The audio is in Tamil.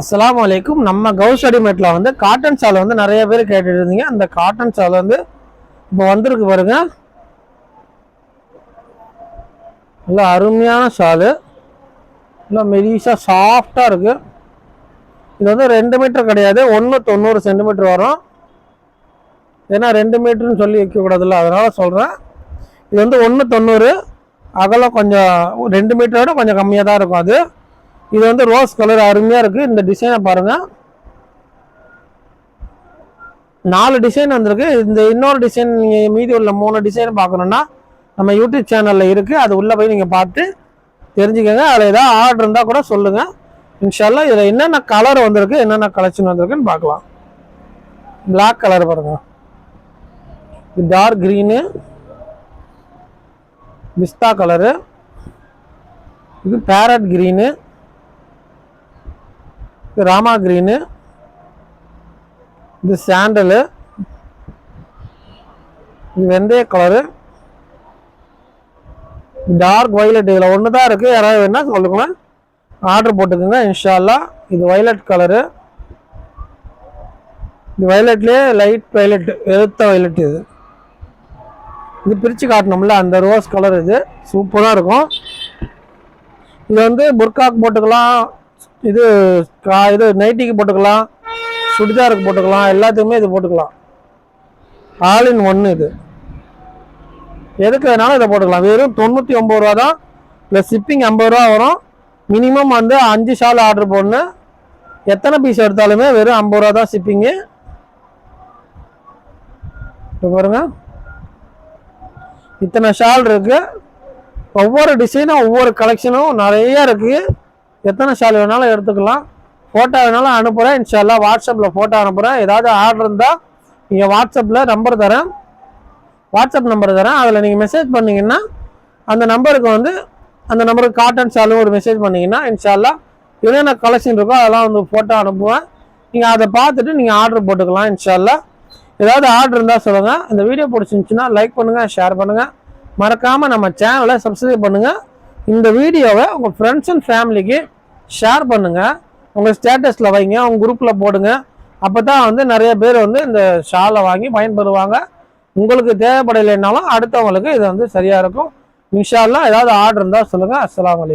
அஸ்லாம் வலைக்கும் நம்ம கவுஸ் ரெடிமேட்டில் வந்து காட்டன் சால் வந்து நிறைய பேர் கேட்டுட்டு இருந்தீங்க. அந்த காட்டன் சால் வந்து இப்போ வந்திருக்கு பாருங்க. நல்ல அருமையான சாலு நல்லா மெலிசாக சாஃப்டாக இருக்குது இது வந்து ரெண்டு மீட்டர் கிடையாது. ஒன்று தொண்ணூறு சென்டிமீட்டர் வரும். ஏன்னா ரெண்டு மீட்டர்னு சொல்லி வைக்கக்கூடாதுல்ல. அதனால் சொல்கிறேன் இது வந்து ஒன்று தொண்ணூறு. அகலம் கொஞ்சம் ரெண்டு மீட்டரோட கொஞ்சம் கம்மியாக தான் இருக்கும் அது. இது வந்து ரோஸ் கலர் அருமையாக இருக்குது இந்த டிசைனை பாருங்கள் நாலு டிசைன் வந்திருக்கு. இந்த இன்னொரு டிசைன் நீங்கள் மீதி உள்ள மூணு டிசைன் பார்க்கணுன்னா நம்ம யூடியூப் சேனலில் இருக்குது அது உள்ளே போய் நீங்கள் பார்த்து தெரிஞ்சுக்கோங்க. அதில் ஏதாவது ஆர்டர் இருந்தால் கூட சொல்லுங்கள் இன்ஷால்லாம் இதில் என்னென்ன கலர் வந்திருக்கு என்னென்ன கலெக்ஷன் வந்திருக்குன்னு பார்க்கலாம். பிளாக் கலர் பாருங்க. டார்க் க்ரீனு பிஸ்தா கலரு இது பேரட் க்ரீனு இது ராமா க்ரீனு. இது சாண்டலு. இது வெந்தய கலரு. டார்க் வைலட் இதில் ஒன்று தான் இருக்குது யாராவது வேணால் சொல்லுங்களேன். ஆர்டர் போட்டுக்கோங்க இன்ஷால்லா இது வைலட் கலரு. இது வைலட்லேயே லைட் வைலட் எழுத்த வைலட் இது. இது பிரித்து காட்டணும்ல அந்த ரோஸ் கலர் இது. சூப்பராக இருக்கும். இது வந்து புர்காக் போட்டுக்கலாம். இது கா- இது நைட்டிக்கு போட்டுக்கலாம் சுடிதாருக்கு போட்டுக்கலாம் எல்லாத்துக்குமே இது போட்டுக்கலாம். ஆல் இன் ஒன்று இது. எதுக்கு வேணாலும் இதை போட்டுக்கலாம். வெறும் தொண்ணூற்றி ஒம்பது ரூபா தான் ப்ளஸ் ஷிப்பிங் ஐம்பது ரூபா வரும். மினிமம் வந்து அஞ்சு ஷால் ஆர்டர் போடணும். எத்தனை பீஸ் எடுத்தாலுமே வெறும் ஐம்பது ரூபா தான் ஷிப்பிங்கு இப்போ பாருங்க. இத்தனை ஷால் இருக்குது ஒவ்வொரு டிசைனும் ஒவ்வொரு கலெக்ஷனும் நிறையா இருக்குது எத்தனை ஷால் வேணாலும் எடுத்துக்கலாம். ஃபோட்டோ வேணாலும் அனுப்புகிறேன் இன்ஷால்லா வாட்ஸ்அப்பில் ஃபோட்டோ அனுப்புகிறேன் ஏதாவது ஆர்டர் இருந்தால் நீங்கள் வாட்ஸ்அப்பில் நம்பர் தரேன். வாட்ஸ்அப் நம்பர் தரேன். அதில் நீங்கள் மெசேஜ் பண்ணிங்கன்னா அந்த நம்பருக்கு வந்து அந்த நம்பருக்கு காட்டன் ஷாலும் ஒரு மெசேஜ் பண்ணிங்கன்னா இன்ஷால்லா என்னென்ன கலெக்ஷன் இருக்கோ அதெல்லாம் வந்து ஃபோட்டோ அனுப்புவேன். நீங்கள் அதை பார்த்துட்டு நீங்கள் ஆர்டர் போட்டுக்கலாம் இன்ஷால்லா ஏதாவது ஆர்டர் இருந்தால் சொல்லுங்கள் இந்த வீடியோ பிடிச்சிருந்துச்சுன்னா லைக் பண்ணுங்கள் ஷேர் பண்ணுங்கள் மறக்காமல் நம்ம சேனலை சப்ஸ்கிரைப் பண்ணுங்கள் இந்த வீடியோவை உங்கள் ஃப்ரெண்ட்ஸ் அண்ட் ஃபேமிலிக்கு ஷேர் பண்ணுங்கள் உங்கள் ஸ்டேட்டஸில் வைங்க. உங்கள் குரூப்பில் போடுங்க. அப்போ தான் வந்து நிறைய பேர் வந்து இந்த ஷாலை வாங்கி பயன்பெறுவாங்க. உங்களுக்கு தேவைப்படலைன்னாலும் அடுத்தவங்களுக்கு இது வந்து சரியாக இருக்கும். இன்ஷால்லாம் ஏதாவது ஆர்டர் இருந்தால் சொல்லுங்கள் அஸ்லாம் அலைக்கும்.